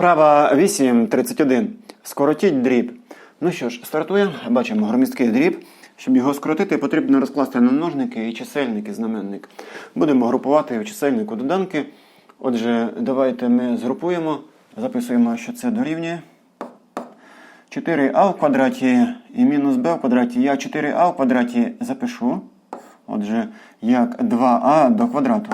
Вправа 8.31. Скоротіть дріб. Ну що ж, стартуємо. Бачимо громісткий дріб. Щоб його скоротити, потрібно розкласти на множники і чисельник знаменник. Будемо групувати в чисельнику доданки. Отже, давайте ми згрупуємо. Записуємо, що це дорівнює. 4а в квадраті і мінус b в квадраті. Я 4а в квадраті запишу. Отже, як 2а до квадрату.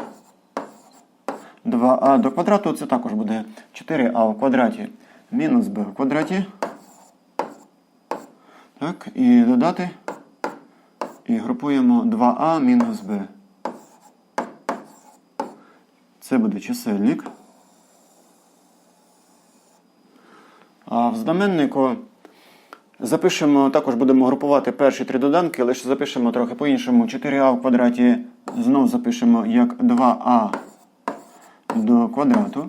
2а до квадрату це також буде 4а в квадраті мінус b в квадраті. Так, і додати. І групуємо 2а мінус b. Це буде чисельник. А в знаменнику запишемо, також будемо групувати перші три доданки, лише запишемо трохи по-іншому. 4а в квадраті знову запишемо як 2а до квадрату.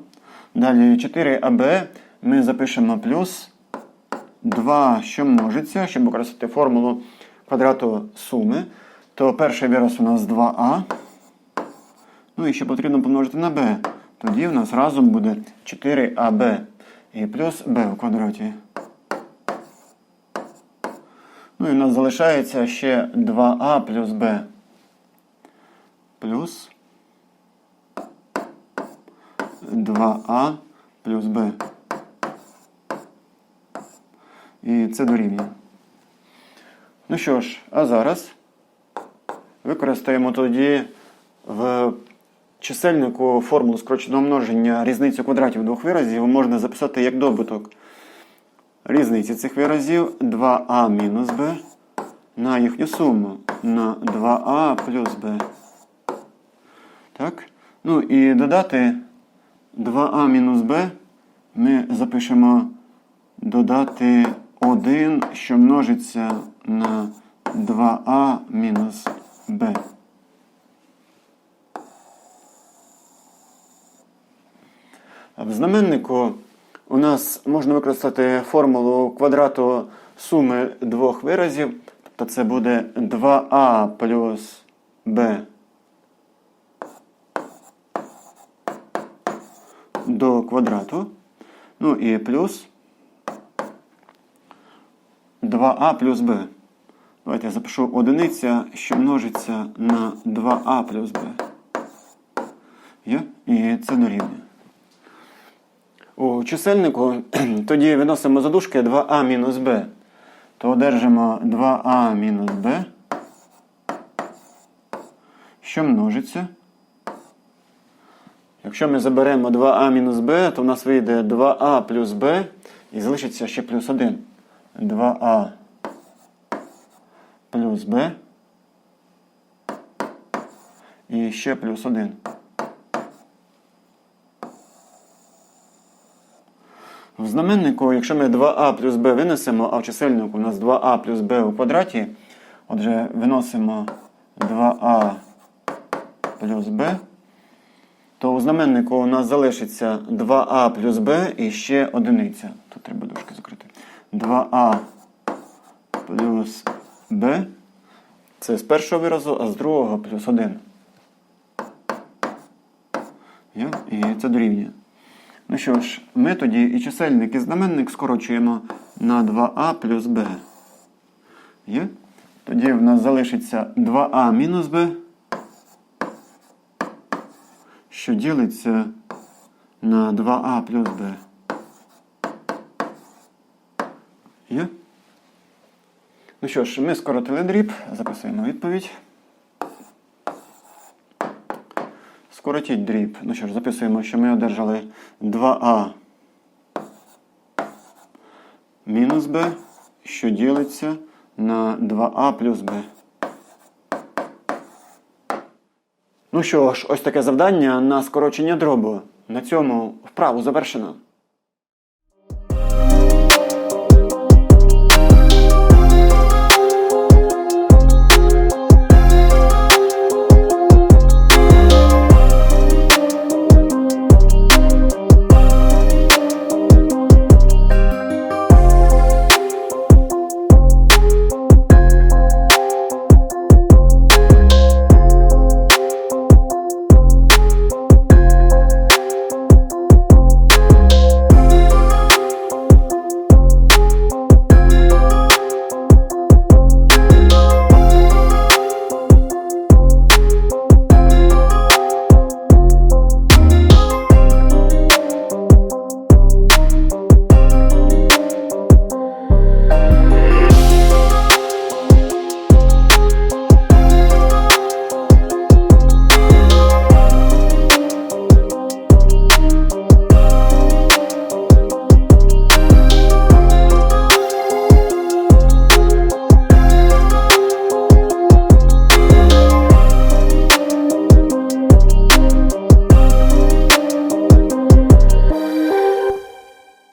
Далі 4аб ми запишемо плюс 2, що множиться, щоб використати формулу квадрату суми. То перший вираз у нас 2а. Ну і ще потрібно помножити на b. Тоді в нас разом буде 4аб і плюс b в квадраті. Ну і в нас залишається ще 2а плюс b. Плюс 2а плюс b. І це дорівнює. Ну що ж, а зараз використаємо тоді в чисельнику формулу скороченого множення різницю квадратів двох виразів можна записати як добуток різниці цих виразів 2а мінус b на їхню суму на 2а плюс b. Так? Ну і додати 2а мінус b ми запишемо додати 1, що множиться на 2а мінус b. В знаменнику у нас можна використати формулу квадрату суми двох виразів. Тобто це буде 2а плюс b до квадрату. Ну і плюс 2а плюс b. Давайте я запишу одиниця, що множиться на 2а плюс b. Є? І це дорівнює. У чисельнику тоді виносимо за дужки 2а мінус b. То одержимо 2а мінус b, що множиться. Якщо ми заберемо 2а мінус b, то в нас вийде 2а плюс b і залишиться ще плюс 1. 2а плюс b і ще плюс 1. В знаменнику, якщо ми 2а плюс b винесемо, а в чисельнику у нас 2а плюс b у квадраті, отже, виносимо 2а плюс b, то у знаменнику у нас залишиться 2а плюс b і ще одиниця. Тут треба дужки закрити. 2а плюс b. Це з першого виразу, а з другого плюс 1. І це дорівнює. Ну що ж, ми тоді і чисельник, і знаменник скорочуємо на 2а плюс b. Є? Тоді в нас залишиться 2а мінус b, що ділиться на 2а плюс b. Є? Ну що ж, ми скоротили дріб, записуємо відповідь. Скоротіть дріб. Ну що ж, записуємо, що ми одержали 2а мінус b, що ділиться на 2а плюс b. Ну що ж, ось таке завдання на скорочення дробу. На цьому вправу завершено.